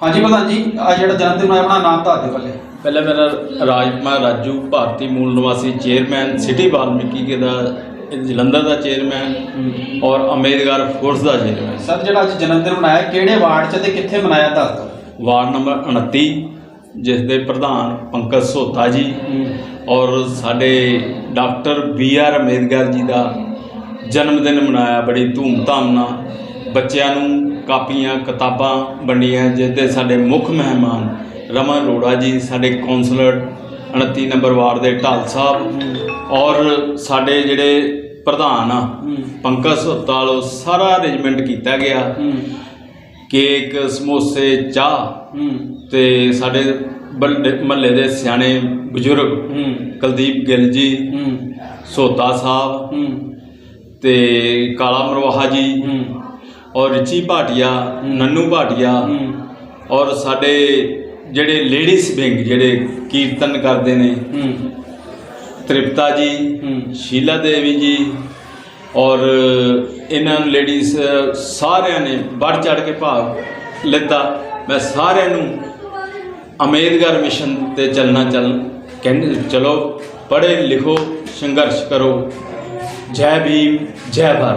ਹਾਂਜੀ ਪ੍ਰਧਾਨ ਜੀ ਆ ਜਿਹੜਾ ਜਨਮ ਦਿਨ ਮਨਾਇਆ ਆਪਣਾ ਨਾਮ ਦੱਸ ਦਿਓ ਪਹਿਲੇ। ਪਹਿਲਾਂ ਮੇਰਾ ਰਾਜਕੁਮਾਰ ਰਾਜੂ ਭਾਰਤੀ ਮੂਲ ਨਿਵਾਸੀ ਚੇਅਰਮੈਨ ਸਿਟੀ ਵਾਲਮੀਕੀ ਕੇ ਦਾ ਜਲੰਧਰ ਦਾ ਚੇਅਰਮੈਨ ਔਰ ਅੰਬੇਦਕਰ ਫੋਰਸ ਦਾ ਚੇਅਰਮੈਨ। ਸਰ ਜਿਹੜਾ ਅੱਜ ਜਨਮ ਦਿਨ ਮਨਾਇਆ ਕਿਹੜੇ ਵਾਰਡ 'ਚ ਤੇ ਕਿੱਥੇ ਮਨਾਇਆ ਦੱਸ ਦਿਓ। ਵਾਰਡ ਨੰਬਰ 29 ਜਿਸ ਦੇ ਪ੍ਰਧਾਨ ਪੰਕਜ ਸੋਤਾ ਜੀ ਔਰ ਸਾਡੇ doctor B R Ambedkar ji ਦਾ ਜਨਮ ਦਿਨ ਮਨਾਇਆ ਬੜੀ ਧੂਮਧਾਮ ਨਾਲ। ਬੱਚਿਆਂ ਨੂੰ ਕਾਪੀਆਂ ਕਿਤਾਬਾਂ ਵੰਡੀਆਂ ਜਿਸ ਦੇ ਸਾਡੇ ਮੁੱਖ ਮਹਿਮਾਨ ਰਮਨ ਅਰੋੜਾ ਜੀ ਸਾਡੇ ਕਾਉਂਸਲਰ 29 ਨੰਬਰ ਵਾਰਡ ਦੇ ਢਾਲ ਸਾਹਿਬ ਔਰ ਸਾਡੇ ਜਿਹੜੇ ਪ੍ਰਧਾਨ ਆ ਪੰਕਜ ਸੋਤਾ ਵੱਲੋਂ ਸਾਰਾ ਅਰੇਂਜਮੈਂਟ ਕੀਤਾ ਗਿਆ। ਕੇਕ ਸਮੋਸੇ ਚਾਹ ਤੇ ਸਾਡੇ ਮਹੱਲੇ ਦੇ ਸਿਆਣੇ ਬਜ਼ੁਰਗ ਕੁਲਦੀਪ ਗਿੱਲ ਜੀ ਸੋਤਾ ਸਾਹਿਬ ਤੇ ਕਾਲਾ ਮਰਵਾਹਾ ਜੀ ਔਰ ਰਿਚੀ ਭਾਟੀਆ ਨੰਨੂ ਭਾਟੀਆ ਔਰ ਸਾਡੇ ਜਿਹੜੇ ਲੇਡੀਜ਼ ਵਿੰਗ ਜਿਹੜੇ ਕੀਰਤਨ ਕਰਦੇ ਨੇ ਤ੍ਰਿਪਤਾ ਜੀ ਸ਼ੀਲਾ ਦੇਵੀ ਜੀ ਔਰ ਇਹਨਾਂ ਲੇਡੀਜ਼ ਸਾਰਿਆਂ ਨੇ ਵੱਧ ਚੜ ਕੇ ਭਾਗ ਲਿੱਤਾ। ਮੈਂ ਸਾਰਿਆਂ ਨੂੰ ਅੰਬੇਦਕਰ ਮਿਸ਼ਨ ਤੇ ਚੱਲਣਾ ਚੱਲ ਕਹਿੰਦੇ ਚਲੋ ਪੜ੍ਹੇ ਲਿਖੋ ਸੰਘਰਸ਼ ਕਰੋ। ਜੈ ਭੀਮ ਜੈ ਭਾਰਤ।